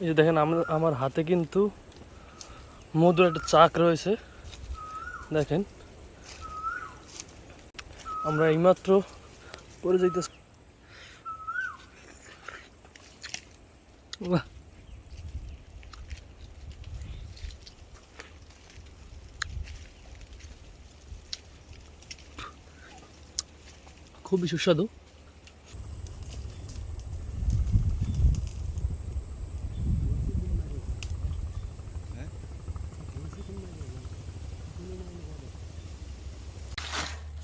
করে দেখেন আমার হাতে কিন্তু মধুর একটা চাক রয়েছে। দেখেন আমরা এইমাত্র পরে যাইতে খুবই সুস্বাদু।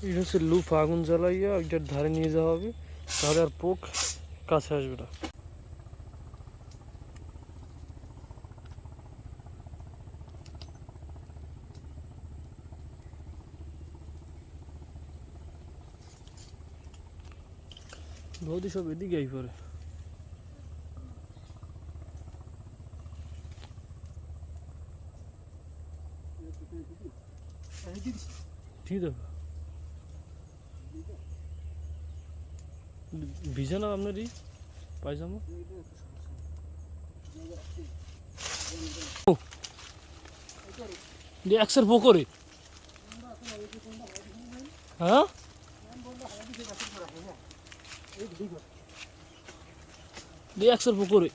এটা হচ্ছে লুফ আগুন জ্বালাইয়া ওইটার ধারে নিয়ে যাওয়া হবে। তাহলে আর পোক কাছে আসবে না। নদী সব এদিকেই পরে ঠিক আছে। ভিজে না আপনার এই পায়জামা? ও। পুকুরে। হ্যাঁ? দিয়ে একশের পুকুরে।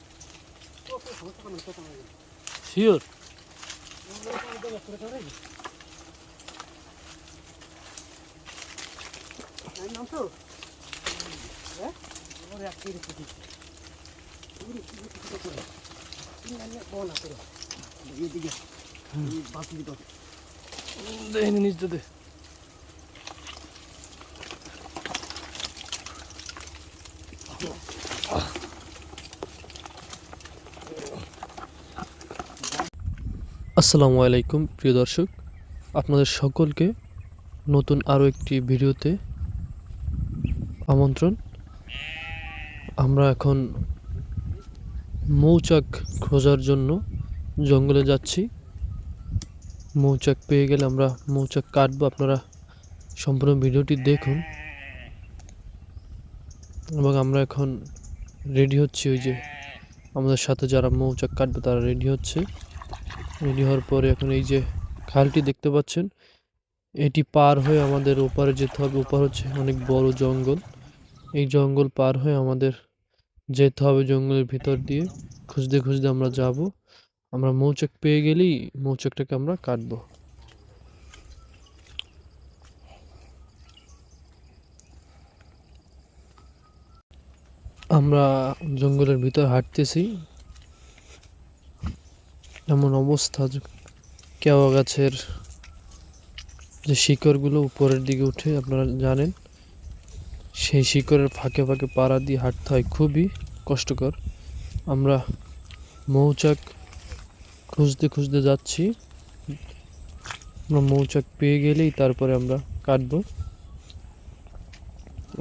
শিওর নাম তো? হ্যাঁ। দেখিনি নিচতে দে আসসালামু আলাইকুম, প্রিয় দর্শক। আপনাদের সকলকে নতুন আরও একটি ভিডিওতে আমন্ত্রণ। আমরা এখন মৌচাক খোঁজার জন্য জঙ্গলে যাচ্ছি। মৌচাক পেয়ে গেলে আমরা মৌচাক কাটবো। আপনারা সম্পূর্ণ ভিডিওটি দেখুন। এবং আমরা এখন রেডি হচ্ছি ওই যে আমাদের সাথে যারা মৌচাক কাটবে তারা রেডি হচ্ছে। রেডি হওয়ার পরে এখন এই যে খালটি দেখতে পাচ্ছেন, এটি পার হয়ে আমাদের ওপারে যেতে হবে। ওপার হচ্ছে অনেক বড় জঙ্গল। এই জঙ্গল পার হয়ে আমাদের যেতে হবে জঙ্গলের ভিতর দিয়ে। খুঁজতে খুঁজতে আমরা যাব। আমরা মৌচাক পেয়ে গেলেই মৌচাকটাকে আমরা কাটবো। আমরা জঙ্গলের ভিতর হাঁটতেছি। এমন অবস্থা কেওয়া গাছের যে শিকড়গুলো উপরের দিকে উঠে, আপনারা জানেন, সেই শিকড়ের ফাঁকে ফাঁকে পাড়া দিয়ে হাঁটতে হয়। খুবই কষ্টকর। আমরা মৌচাক খুঁজতে খুঁজতে যাচ্ছি। আমরা মৌচাক পেয়ে গেলেই তারপরে আমরা কাটবো।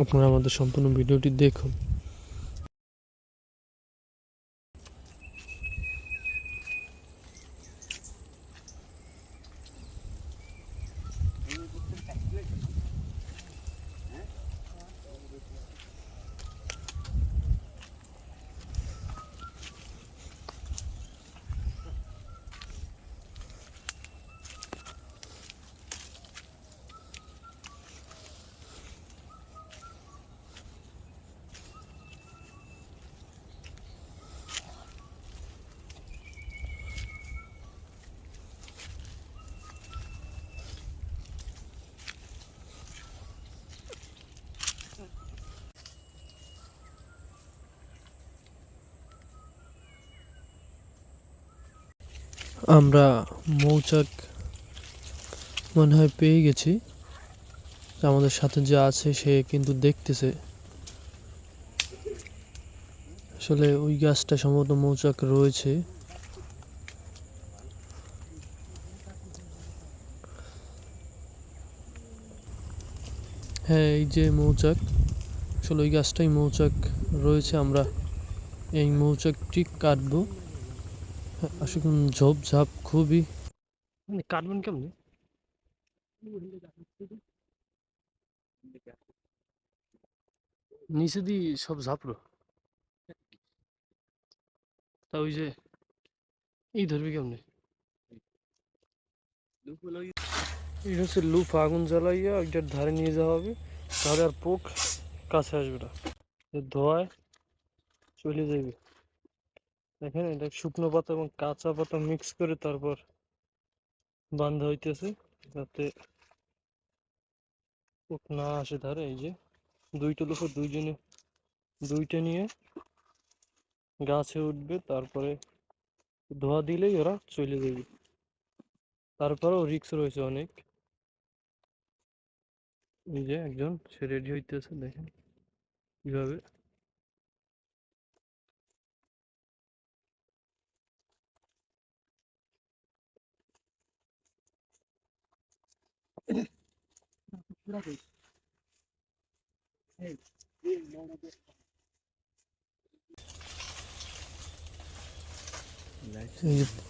আপনারা আমাদের সম্পূর্ণ ভিডিওটি দেখুন। আমরা মৌচাক মনে হয় পেয়ে গেছি। আমাদের সাথে যে আছে, সে কিন্তু দেখতেছে। আসলে ওই গাছটা সম্ভবত মৌচাক রয়েছে। হ্যাঁ এই যে মৌচাক। আসলে ওই গাছটাই মৌচাক রয়েছে। আমরা এই মৌচাকটি কাটবো। আসলে ঝোপ ঝাপ খুবই। কাটবেন কেমনি? নিচে দি সব ঝাপড়ো। তা ওই যে, এই ধরবি কেমনে? এটা হচ্ছে লুফ আগুন জ্বালাইয়া ওইটার ধারে নিয়ে যাওয়া হবে। তাহলে আর পোক কাছে আসবে না। এ ধোয়ায় চলে যাবে দেখেন এটা শুকনো পাতা এবং কাঁচা পাতা মিক্স করে তারপর বান্ধা হইতেছে যাতে না আসে ধারে, এই যে দুইটা লোক দুইজনে দুইটা নিয়ে গাছে উঠবে, তারপরে ধোয়া দিলেই ওরা চলে যাবে। তারপরেও রিক্স রয়েছে অনেক। এই যে একজন, সে রেডি হইতেছে, দেখেন কীভাবে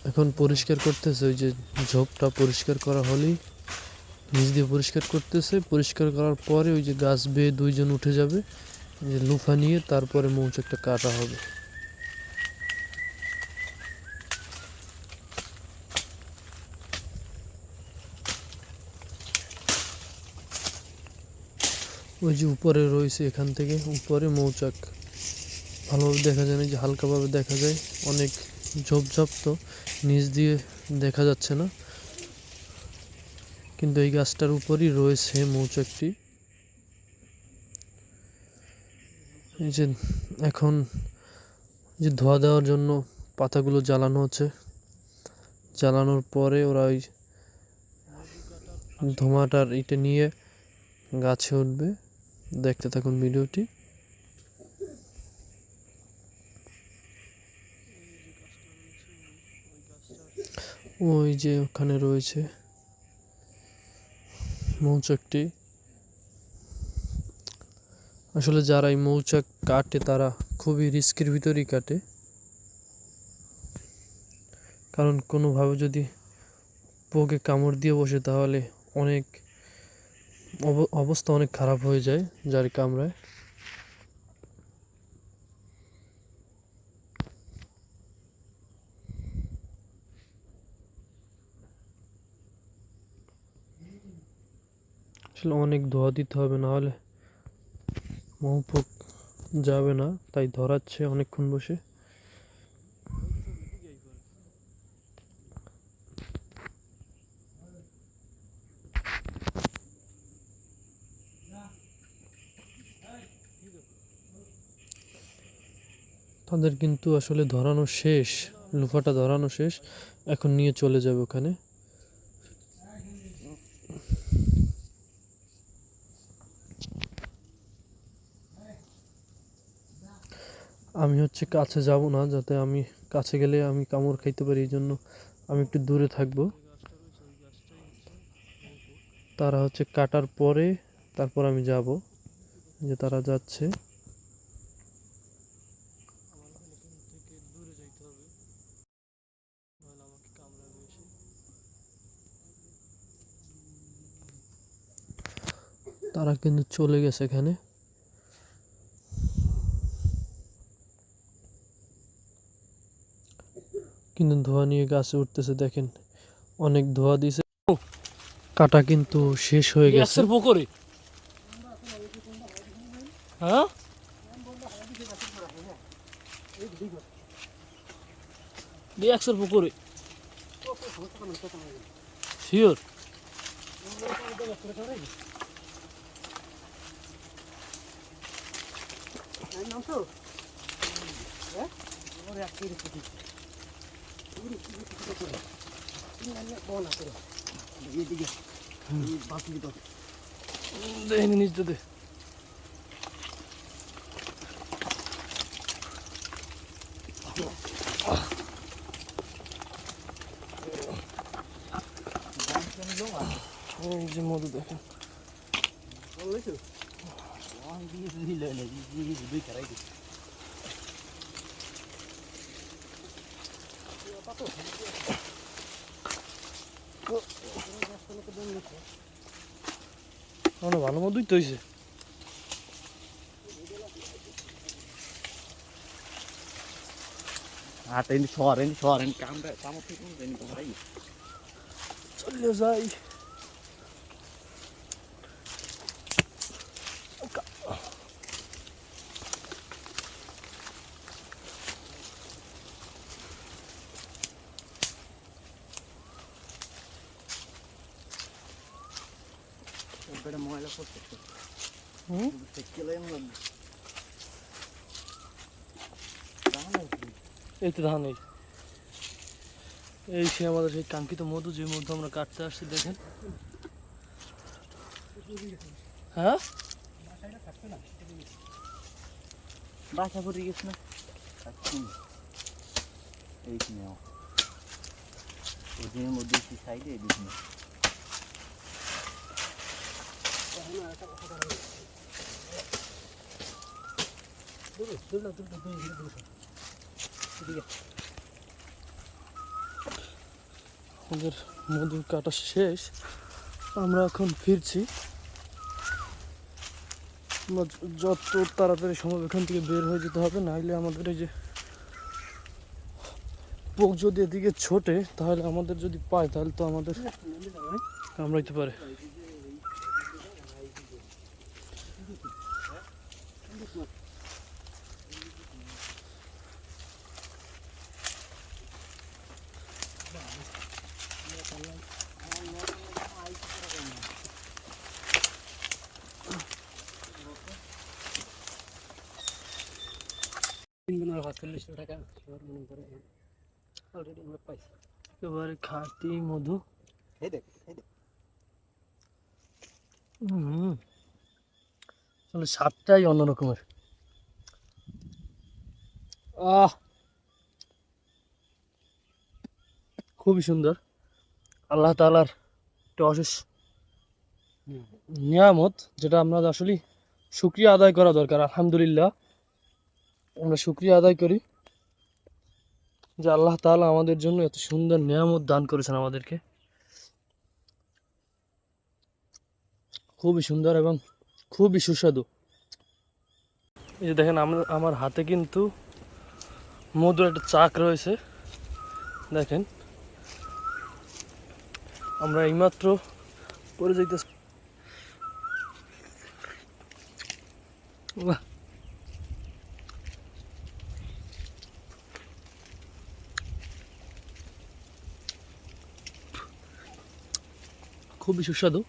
এখন পরিষ্কার করতেছে, ওই যে ঝোপটা পরিষ্কার করা হলেই নিচ দিয়ে পরিষ্কার করতেছে। পরিষ্কার করার পরে ওই যে গাছ বেয়ে দুইজন উঠে যাবে যে লুফা নিয়ে, তারপরে মৌচাকটা কাটা হবে। ওই যে উপরে রয়েছে এখান থেকে, উপরে মৌচাক। ভালোভাবে দেখা যায় না, যে হালকাভাবে দেখা যায়। অনেক ঝোপঝাপ তো, নিচ দিয়ে দেখা যাচ্ছে না। কিন্তু এই গাছটার উপরই রয়েছে মৌচাকটি। এই যে এখন যে ধোয়া দেওয়ার জন্য পাতাগুলো জ্বালানো হচ্ছে, জ্বালানোর পরে ওরা ওই ধোঁয়াটার ইটে নিয়ে গাছে উঠবে। দেখতে থাকুন ভিডিওটি। ওই যে ওখানে রয়েছে মৌচাকটি। আসলে যারা এই মৌচাক কাটে তারা খুবই রিস্কের ভিতরেই কাটে। কারণ কোনোভাবে যদি পোকে কামড় দিয়ে বসে তাহলে অনেক অবস্থা অনেক খারাপ হয়ে যায় যার কামড়ায়। আসলে অনেক ধোয়া দিতে হবে, না হলে মৌপোক যাবে না, তাই ধরাচ্ছে অনেকক্ষণ বসে। তাদের কিন্তু আসলে ধরানো শেষ, লুফাটা ধরানো শেষ। এখন নিয়ে চলে যাবে ওখানে। আমি হচ্ছে কাছে যাব না, যাতে আমি কাছে গেলে আমি কামড় খাইতে পারি, এই জন্য আমি একটু দূরে থাকব। তারা হচ্ছে কাটার পরে তারপর আমি যাব, যে তারা যাচ্ছে। তারা কিন্তু চলে গেছে এখানে। কিন্তু ধোয়া নিয়ে গাছে উঠতেছে দেখেন অনেক ধোয়া দিছে। কাটা কিন্তু শেষ হয়ে গেছে। পুকুরে? হ্যাঁ? একশোর পুকুরে। শিওর নাম তো হ্যাঁ ওর এক তিরিশ কোটি বনা করে এদিকে বাকি তো দেখিনি নিচটা দে এই যে মধু দেখেন মানে ভালো মতোই তো হয়েছে হাত সরেন সরেন কামটা কামড় থেকে চলে যাই। এই তো ধান এই এই সে আমাদের সেই কাঙ্ক্ষিত মধু যে মধু আমরা কাটতে আসছি দেখেন। হ্যাঁ? বাসা করে গেছ না? এই মধ্যে একটু সাইডে এদিক আমাদের মধু কাটা শেষ। আমরা এখন ফিরছি। যত তাড়াতাড়ি সম্ভব এখান থেকে বের হয়ে যেতে হবে নাহলে আমাদের এই যে পোক যদি এদিকে ছোটে, তাহলে আমাদের যদি পায়, তাহলে তো আমাদের কামড়াইতে পারে। সাতচল্লিশশো টাকা। মনে করে অলরেডি আমরা পাইছি একেবারে খাঁটি মধু। এই দেখ এই দেখ। হুম আসলে স্বাদটাই অন্যরকমের আহ! খুবই সুন্দর। আল্লাহ তালার একটা অশেষ নিয়ামত, যেটা আমরা আসলে শুক্রিয়া আদায় করা দরকার, আলহামদুলিল্লাহ। আমরা শুক্রিয়া আদায় করি যে আল্লাহ তাআলা আমাদের জন্য এত সুন্দর নিয়ামত দান করেছেন আমাদেরকে। খুবই সুন্দর এবং খুবই সুস্বাদু। এই যে দেখেন, আমরা হাতে কিন্তু মধুর একটা চাক রয়েছে। দেখেন। আমরা এইমাত্র পরে যাইতে খুবই সুস্বাদু।